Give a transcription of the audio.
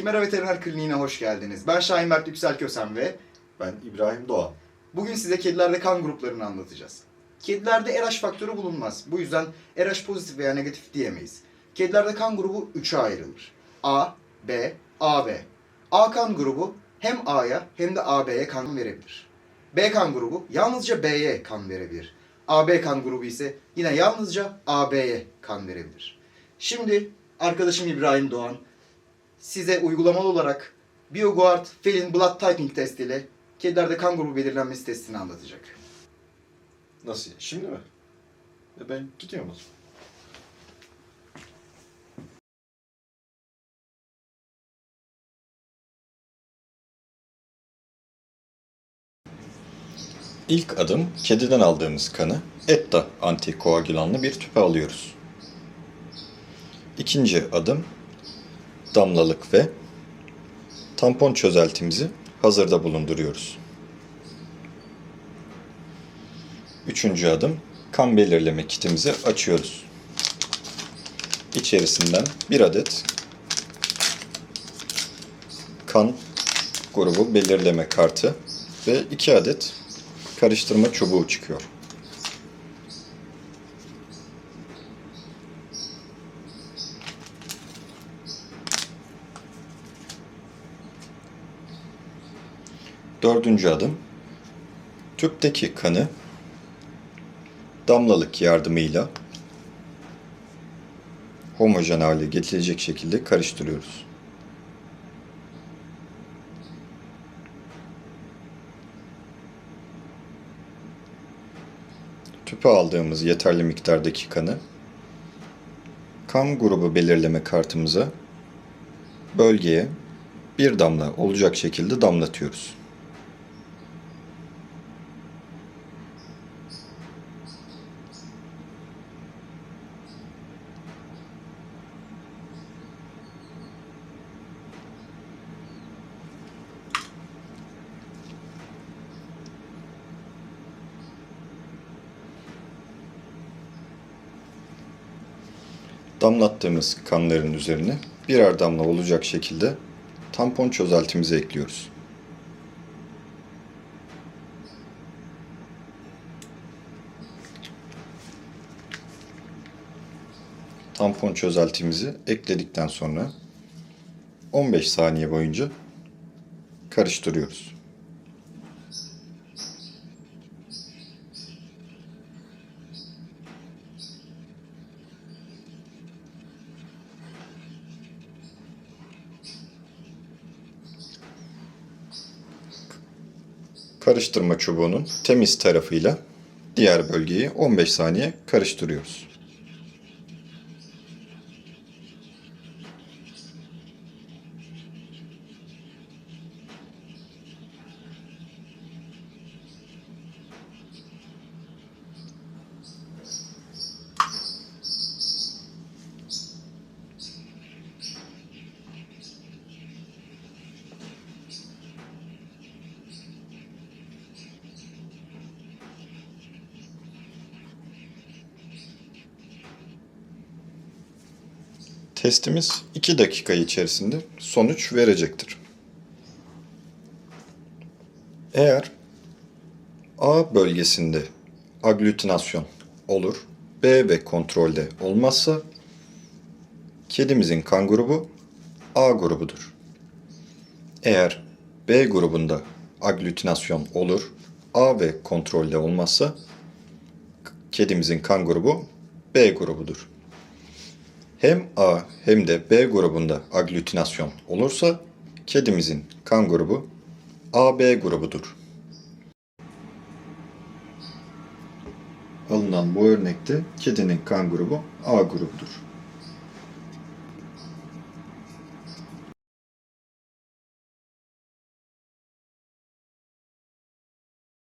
Kimera Veteriner Kliniğine hoş geldiniz. Ben Şahin Mert Yüksel Kösem ve Ben İbrahim Doğan. bugün size kedilerde kan gruplarını anlatacağız. Kedilerde RH faktörü bulunmaz. Bu yüzden RH pozitif veya negatif diyemeyiz. Kedilerde kan grubu 3'e ayrılır. A, B, AB. A kan grubu hem A'ya hem de AB'ye kan verebilir. B kan grubu yalnızca B'ye kan verebilir. AB kan grubu ise yine yalnızca AB'ye kan verebilir. Şimdi arkadaşım İbrahim Doğan size uygulamalı olarak BioGuard Felin Blood Typing testiyle kedilerde kan grubu belirlenmesi testini anlatacak. Nasıl? Şimdi mi? E ben gidiyorum o zaman. İlk adım kediden aldığımız kanı ETTA antikoagülanlı bir tüpe alıyoruz. İkinci adım damlalık ve tampon çözeltimizi hazırda bulunduruyoruz. Üçüncü adım kan belirleme kitimizi açıyoruz. İçerisinden bir adet kan grubu belirleme kartı ve iki adet karıştırma çubuğu çıkıyor. Dördüncü adım tüpteki kanı damlalık yardımıyla homojen hale getirecek şekilde karıştırıyoruz. Tüpe aldığımız yeterli miktardaki kanı kan grubu belirleme kartımıza bölgeye bir damla olacak şekilde damlatıyoruz. Damlattığımız kanların üzerine birer damla olacak şekilde tampon çözeltimizi ekliyoruz. Tampon çözeltimizi ekledikten sonra 15 saniye boyunca karıştırıyoruz. Karıştırma çubuğunun temiz tarafıyla diğer bölgeyi 15 saniye karıştırıyoruz. Testimiz 2 dakika içerisinde sonuç verecektir. Eğer A bölgesinde aglutinasyon olur, B ve kontrolde olmazsa kedimizin kan grubu A grubudur. Eğer B grubunda aglutinasyon olur, A ve kontrolde olmazsa kedimizin kan grubu B grubudur. Hem A hem de B grubunda aglutinasyon olursa kedimizin kan grubu AB grubudur. Alınan bu örnekte kedinin kan grubu A grubudur.